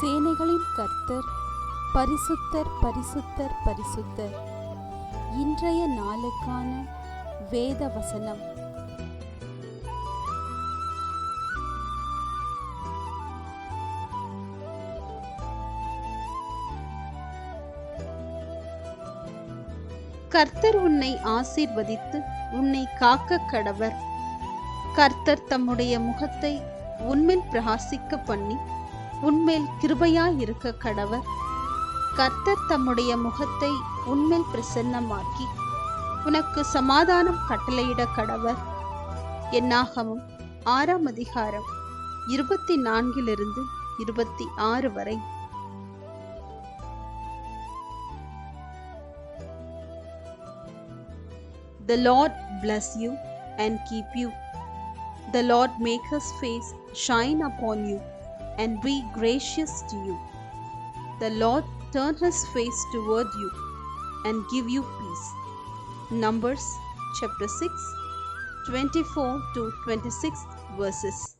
சேனைகளின் கர்த்தர் பரிசுத்தர் பரிசுத்தர் பரிசுத்தர். இன்றைய நாளுக்கான வேத வசனம். கர்த்தர் உன்னை ஆசீர்வதித்து உன்னை காக்க கடவர். கர்த்தர் தம்முடைய முகத்தை உன்மேல் பிரகாசிக்க பண்ணி உன்மேல் கிருபையாயிருக்க கடவர். கர்த்தர் தம்முடைய முகத்தை உன்மேல் பிரசன்னமாக்கி உனக்கு சமாதானம் கட்டளையிட கடவர். என்னாகமும் ஆறாம் அதிகாரம் இருபத்தி நான்கிலிருந்து இருபத்தி ஆறு வரை. The Lord bless you and keep you. The Lord make his face shine upon you. And be gracious to you. The Lord turn his face toward you and give you peace. Numbers chapter 6, 24 to 26 verses.